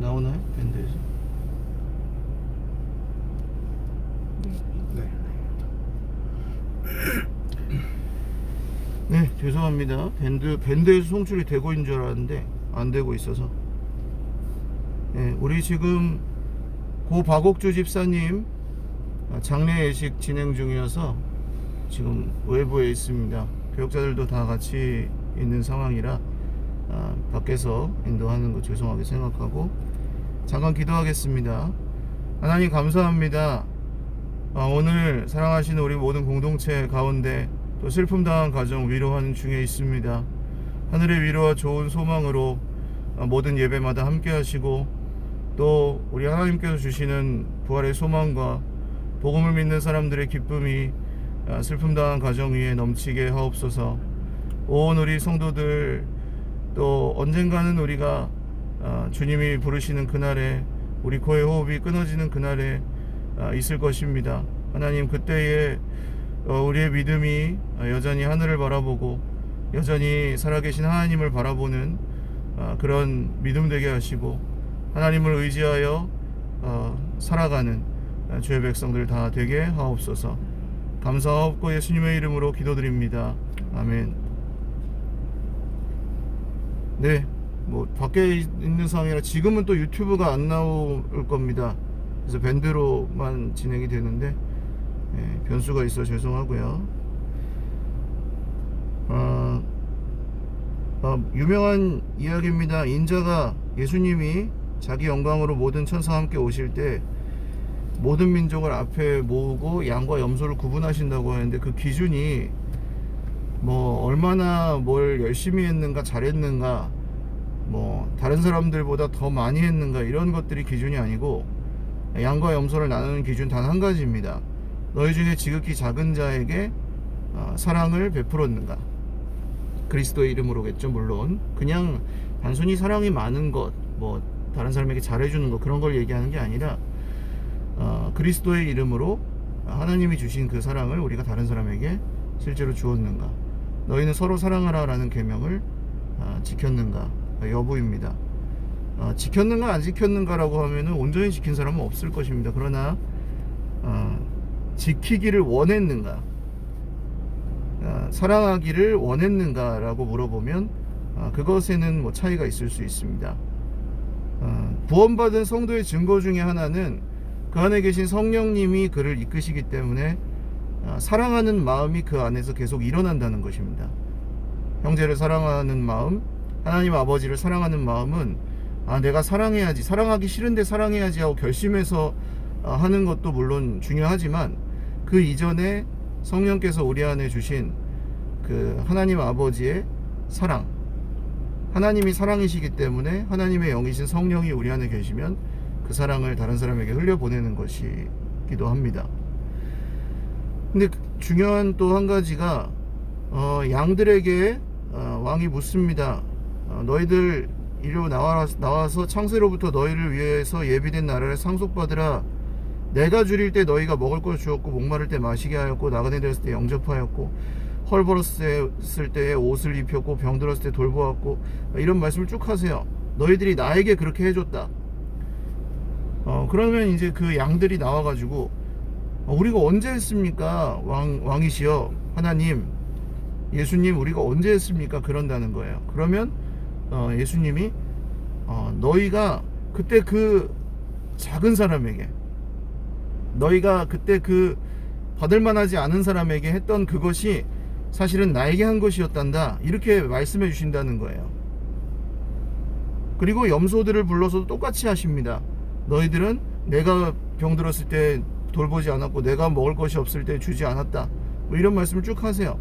나오나요? 밴드에서? 네. 네, 죄송합니다. 밴드 밴드에서 송출이 되고 있는 줄 알았는데 안 되고 있어서. 네, 우리 지금 고 박옥주 집사님 아, 장례 예식 진행 중이어서 지금 외부에 있습니다. 교육자들도 다 같이 있는 상황이라 아, 밖에서 인도하는 거 죄송하게 생각하고 잠깐 기도하겠습니다. 하나님 감사합니다. 아, 오늘 사랑하시는 우리 모든 공동체 가운데 또 슬픔 당한 가정 위로하는 중에 있습니다. 하늘의 위로와 좋은 소망으로 아, 모든 예배마다 함께 하시고 또 우리 하나님께서 주시는 부활의 소망과 복음을 믿는 사람들의 기쁨이 아, 슬픔 당한 가정 위에 넘치게 하옵소서. 온 우리 성도들 또 언젠가는 우리가 아, 주님이 부르시는 그날에 우리 코의 호흡이 끊어지는 그날에 아, 있을 것입니다. 하나님 그때에 어, 우리의 믿음이 아, 여전히 하늘을 바라보고 여전히 살아계신 하나님을 바라보는 아, 그런 믿음 되게 하시고 하나님을 의지하여 어, 살아가는 아, 주의 백성들 다 되게 하옵소서. 감사하옵고 예수님의 이름으로 기도드립니다. 아멘. 네, 뭐 밖에 있는 상황이라 지금은 또 유튜브가 안 나올 겁니다. 그래서 밴드로만 진행이 되는데 예, 변수가 있어 죄송하고요. 어, 어, 유명한 이야기입니다. 인자가 예수님이 자기 영광으로 모든 천사와 함께 오실 때 모든 민족을 앞에 모으고 양과 염소를 구분하신다고 하는데 그 기준이 뭐 얼마나 뭘 열심히 했는가 잘했는가 뭐 다른 사람들보다 더 많이 했는가 이런 것들이 기준이 아니고 양과 염소를 나누는 기준 단 한 가지입니다. 너희 중에 지극히 작은 자에게 어, 사랑을 베풀었는가? 그리스도의 이름으로겠죠, 물론. 그냥 단순히 사랑이 많은 것, 뭐 다른 사람에게 잘해주는 것 그런 걸 얘기하는 게 아니라 어, 그리스도의 이름으로 하나님이 주신 그 사랑을 우리가 다른 사람에게 실제로 주었는가? 너희는 서로 사랑하라 라는 계명을 어, 지켰는가? 여부입니다. 어, 지켰는가 안 지켰는가라고 하면은 온전히 지킨 사람은 없을 것입니다. 그러나 어, 지키기를 원했는가, 어, 사랑하기를 원했는가라고 물어보면 어, 그것에는 뭐 차이가 있을 수 있습니다. 어, 구원받은 성도의 증거 중에 하나는 그 안에 계신 성령님이 그를 이끄시기 때문에 어, 사랑하는 마음이 그 안에서 계속 일어난다는 것입니다. 형제를 사랑하는 마음, 하나님 아버지를 사랑하는 마음은 아 내가 사랑해야지 사랑하기 싫은데 사랑해야지 하고 결심해서 어, 하는 것도 물론 중요하지만 그 이전에 성령께서 우리 안에 주신 그 하나님 아버지의 사랑 하나님이 사랑이시기 때문에 하나님의 영이신 성령이 우리 안에 계시면 그 사랑을 다른 사람에게 흘려보내는 것이기도 합니다. 근데 그 중요한 또 한 가지가 어, 양들에게 어, 왕이 묻습니다. 어, 너희들 이리로 나와, 나와서 창세로부터 너희를 위해서 예비된 나라를 상속받으라. 내가 줄일 때 너희가 먹을 걸 주었고 목마를 때 마시게 하였고 나그네 되었을 때 영접하였고 헐벌었을 때 옷을 입혔고 병들었을 때 돌보았고 이런 말씀을 쭉 하세요. 너희들이 나에게 그렇게 해줬다. 어, 그러면 이제 그 양들이 나와가지고 어, 우리가 언제 했습니까? 왕, 왕이시여 하나님 예수님 우리가 언제 했습니까? 그런다는 거예요. 그러면 어, 예수님이 어, 너희가 그때 그 작은 사람에게 너희가 그때 그 받을 만하지 않은 사람에게 했던 그것이 사실은 나에게 한 것이었단다. 이렇게 말씀해 주신다는 거예요. 그리고 염소들을 불러서도 똑같이 하십니다. 너희들은 내가 병들었을 때 돌보지 않았고 내가 먹을 것이 없을 때 주지 않았다. 뭐 이런 말씀을 쭉 하세요.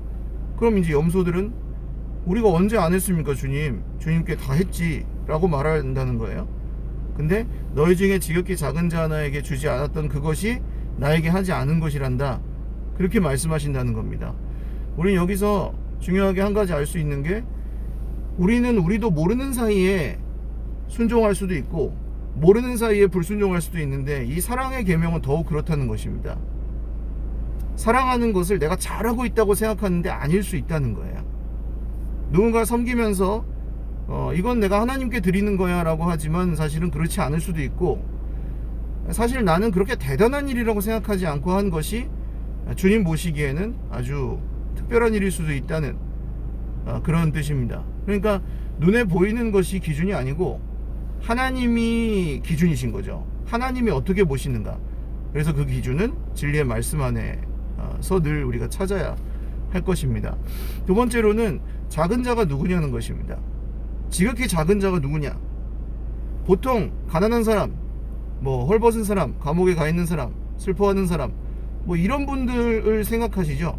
그럼 이제 염소들은 우리가 언제 안 했습니까, 주님? 주님께 다 했지. 라고 말한다는 거예요. 근데 너희 중에 지극히 작은 자 하나에게 주지 않았던 그것이 나에게 하지 않은 것이란다. 그렇게 말씀하신다는 겁니다. 우리는 여기서 중요하게 한 가지 알 수 있는 게 우리는 우리도 모르는 사이에 순종할 수도 있고 모르는 사이에 불순종할 수도 있는데 이 사랑의 계명은 더욱 그렇다는 것입니다. 사랑하는 것을 내가 잘하고 있다고 생각하는데 아닐 수 있다는 거예요. 누군가 섬기면서 어, 이건 내가 하나님께 드리는 거야 라고 하지만 사실은 그렇지 않을 수도 있고 사실 나는 그렇게 대단한 일이라고 생각하지 않고 한 것이 주님 보시기에는 아주 특별한 일일 수도 있다는 어, 그런 뜻입니다. 그러니까 눈에 보이는 것이 기준이 아니고 하나님이 기준이신 거죠. 하나님이 어떻게 보시는가. 그래서 그 기준은 진리의 말씀 안에서 늘 우리가 찾아야 할 것입니다. 두 번째로는 작은 자가 누구냐는 것입니다. 지극히 작은 자가 누구냐? 보통 가난한 사람, 뭐 헐벗은 사람, 감옥에 가 있는 사람, 슬퍼하는 사람, 뭐 이런 분들을 생각하시죠.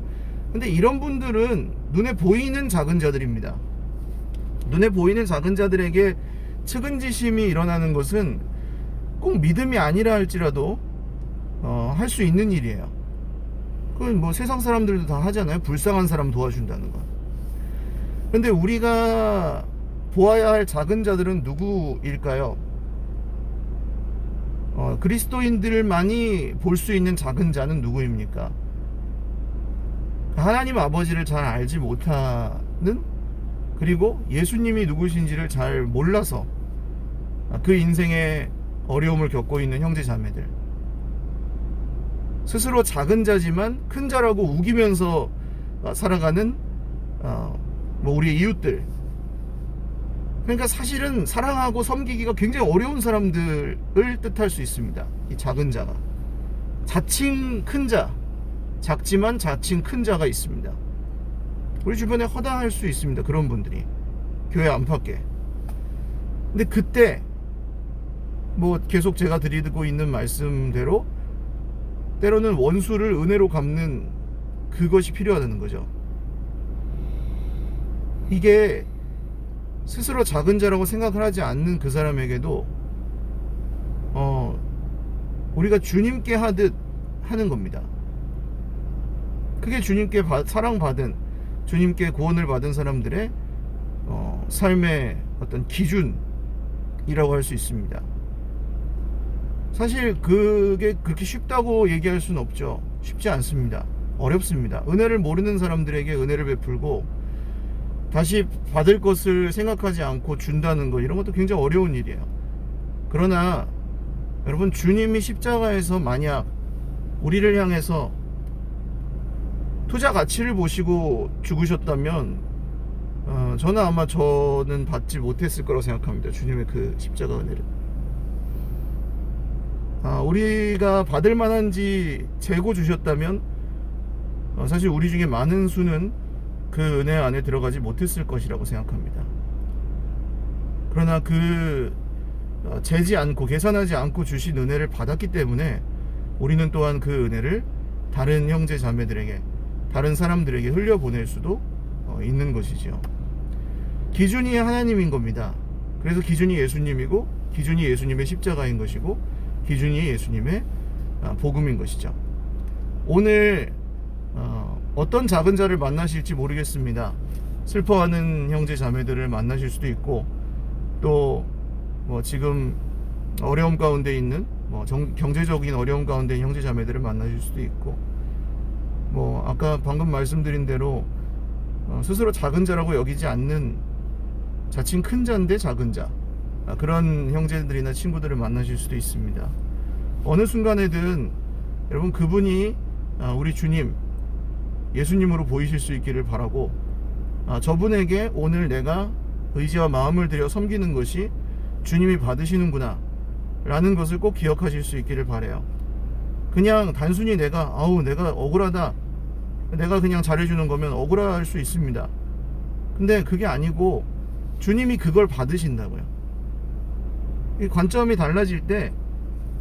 근데 이런 분들은 눈에 보이는 작은 자들입니다. 눈에 보이는 작은 자들에게 측은지심이 일어나는 것은 꼭 믿음이 아니라 할지라도 어, 할 수 있는 일이에요. 그건 뭐 세상 사람들도 다 하잖아요. 불쌍한 사람 도와준다는 거. 근데 우리가 보아야 할 작은 자들은 누구일까요? 어, 그리스도인들만이 볼 수 있는 작은 자는 누구입니까? 하나님 아버지를 잘 알지 못하는 그리고 예수님이 누구신지를 잘 몰라서 그 인생에 어려움을 겪고 있는 형제 자매들 스스로 작은 자지만 큰 자라고 우기면서 살아가는 어, 뭐 우리의 이웃들 그러니까 사실은 사랑하고 섬기기가 굉장히 어려운 사람들을 뜻할 수 있습니다. 이 작은 자가 자칭 큰 자, 작지만 자칭 큰 자가 있습니다. 우리 주변에 허다할 수 있습니다. 그런 분들이 교회 안팎에. 근데 그때 뭐 계속 제가 드리고 있는 말씀대로 때로는 원수를 은혜로 갚는 그것이 필요하다는 거죠. 이게 스스로 작은 자라고 생각을 하지 않는 그 사람에게도 어 우리가 주님께 하듯 하는 겁니다. 그게 주님께 바, 사랑받은 주님께 구원을 받은 사람들의 어, 삶의 어떤 기준이라고 할 수 있습니다. 사실 그게 그렇게 쉽다고 얘기할 수는 없죠. 쉽지 않습니다. 어렵습니다. 은혜를 모르는 사람들에게 은혜를 베풀고 다시 받을 것을 생각하지 않고 준다는 것 이런 것도 굉장히 어려운 일이에요. 그러나 여러분 주님이 십자가에서 만약 우리를 향해서 투자 가치를 보시고 죽으셨다면 어, 저는 아마 저는 받지 못했을 거라고 생각합니다. 주님의 그 십자가 은혜를. 아, 우리가 받을 만한지 재고 주셨다면 어, 사실 우리 중에 많은 수는 그 은혜 안에 들어가지 못했을 것이라고 생각합니다. 그러나 그 어, 재지 않고 계산하지 않고 주신 은혜를 받았기 때문에 우리는 또한 그 은혜를 다른 형제 자매들에게 다른 사람들에게 흘려보낼 수도 어, 있는 것이죠. 기준이 하나님인 겁니다. 그래서 기준이 예수님이고 기준이 예수님의 십자가인 것이고 기준이 예수님의 아, 복음인 것이죠. 오늘 어, 어떤 작은 자를 만나실지 모르겠습니다. 슬퍼하는 형제 자매들을 만나실 수도 있고 또 뭐 지금 어려움 가운데 있는 뭐 정, 경제적인 어려움 가운데 있는 형제 자매들을 만나실 수도 있고 뭐 아까 방금 말씀드린 대로 어, 스스로 작은 자라고 여기지 않는 자칭 큰 자인데 작은 자 아, 그런 형제들이나 친구들을 만나실 수도 있습니다. 어느 순간에든 여러분 그분이 아, 우리 주님 예수님으로 보이실 수 있기를 바라고 아, 저분에게 오늘 내가 의지와 마음을 들여 섬기는 것이 주님이 받으시는구나 라는 것을 꼭 기억하실 수 있기를 바래요. 그냥 단순히 내가 아우 내가 억울하다 내가 그냥 잘해주는 거면 억울할 수 있습니다. 근데 그게 아니고 주님이 그걸 받으신다고요. 이 관점이 달라질 때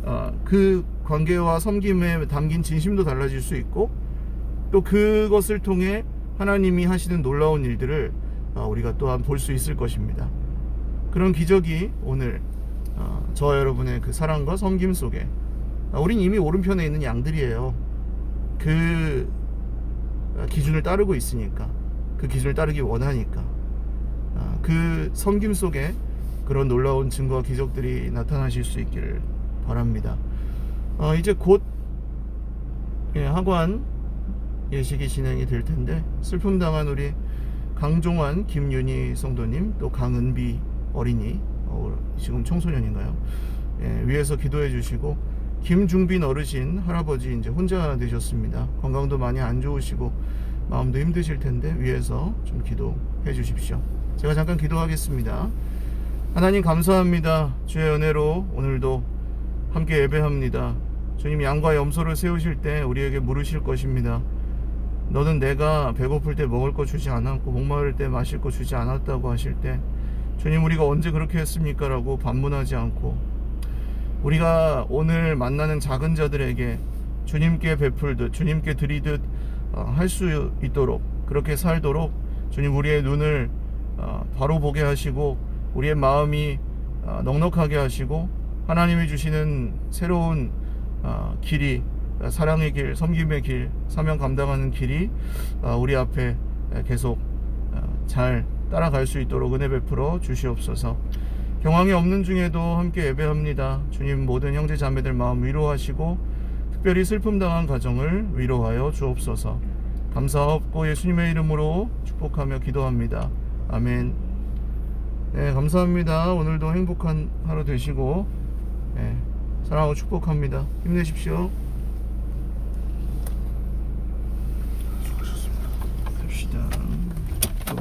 어, 그 관계와 섬김에 담긴 진심도 달라질 수 있고 또 그것을 통해 하나님이 하시는 놀라운 일들을 어, 우리가 또한 볼 수 있을 것입니다. 그런 기적이 오늘 어, 저와 여러분의 그 사랑과 섬김 속에 아, 우린 이미 오른편에 있는 양들이에요. 그 어, 기준을 따르고 있으니까 그 기준을 따르기 원하니까 아, 그 섬김 속에 그런 놀라운 증거와 기적들이 나타나실 수 있기를 바랍니다. 어, 이제 곧 예, 학원 예식이 진행이 될 텐데 슬픔 당한 우리 강종환, 김윤희 성도님, 또 강은비 어린이, 어, 지금 청소년인가요? 예, 위에서 기도해 주시고 김중빈 어르신 할아버지 이제 혼자 되셨습니다. 건강도 많이 안 좋으시고 마음도 힘드실 텐데 위에서 좀 기도해 주십시오. 제가 잠깐 기도하겠습니다. 하나님 감사합니다. 주의 은혜로 오늘도 함께 예배합니다. 주님 양과 염소를 세우실 때 우리에게 물으실 것입니다. 너는 내가 배고플 때 먹을 거 주지 않았고 목마를 때 마실 거 주지 않았다고 하실 때 주님 우리가 언제 그렇게 했습니까? 라고 반문하지 않고 우리가 오늘 만나는 작은 자들에게 주님께 베풀듯 주님께 드리듯 어, 할수 있도록 그렇게 살도록 주님 우리의 눈을 어, 바로 보게 하시고 우리의 마음이 어, 넉넉하게 하시고 하나님이 주시는 새로운 어, 길이 어, 사랑의 길, 섬김의 길, 사명 감당하는 길이 어, 우리 앞에 계속 어, 잘 따라갈 수 있도록 은혜 베풀어 주시옵소서. 경황이 없는 중에도 함께 예배합니다. 주님 모든 형제 자매들 마음 위로하시고 특별히 슬픔 당한 가정을 위로하여 주옵소서. 감사하옵고 예수님의 이름으로 축복하며 기도합니다. 아멘. 네, 감사합니다. 오늘도 행복한 하루 되시고 네, 사랑하고 축복합니다. 힘내십시오.